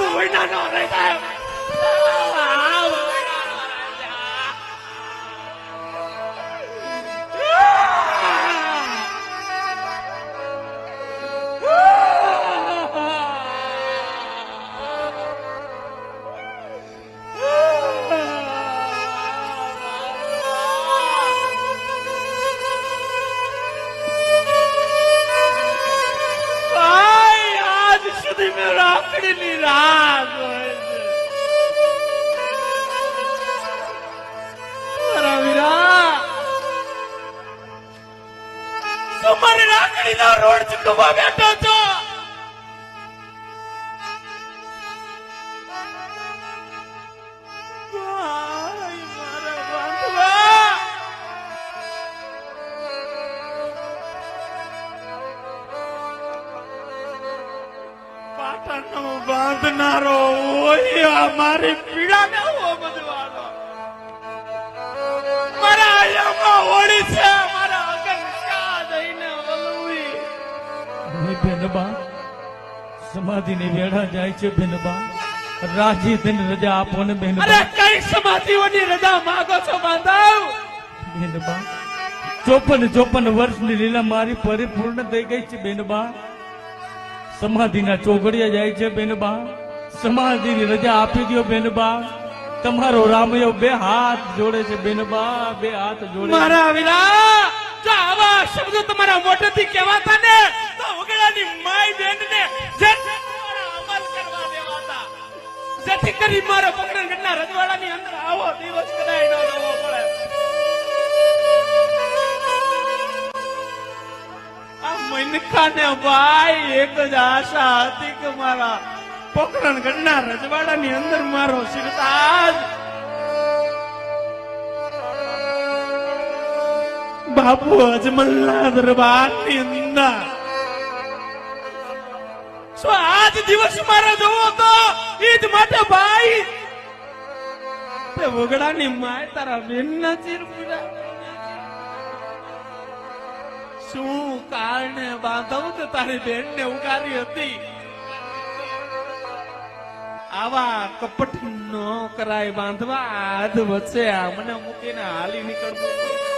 मुंबई ना રાખડીની રાહ જોઈ છે મારા વીરા તમારી રોડ ચૂકવવા પાટણનો બાંધનારો હોય આ મારી પીડા ને સમજવાનો? મારા આયામાં ઓળી છે મારા અગર કા દઈને વલવી? બેનબા સમાધિની વેળા જાય છે બેનબા રાજી થઈને રજા આપો ને અરે કઈ સમાધિઓની રજા માંગો છો બાંધવ? બેનબા ચોપન ચોપન વર્ષની લીલા મારી પરિપૂર્ણ થઈ ગઈ છે બેનબા સમાધિના ચોગડિયા જાય છે બેનબા. સમાધિની રજા આપી દો બેનબા. તમારો રામયો બે હાથ જોડે છે બેનબા, બે હાથ જોડે મારા વિરા આવા શબ્દો તમારા મોઢેથી કહેવાતા ને, તો વગડાની માય બેન ને જે જેથી કરી મારો પકડન ઘટના રજવાડાની અંદર આવો દિવસ કદાય ન જોવો પડે ને ભાઈ, એક જ આશા હતી કે મારા પોખરણ ગઢના રજવાડાની અંદર મારો સિરતાજ બાપુ અજમલના દરબારની અંદર. શું આજ દિવસ મારે જોવો તો ઈદ માટે ભાઈ, તે વગડાની માય તારા બેનના ચીર પૂરા શું કારણે બાંધવ તે તારી બેનને ઉગારી હતી? આવા કપટ નો કરાય બાંધવા. આજ વચ્ચે આમને મને મૂકીને હાલી નીકળવું.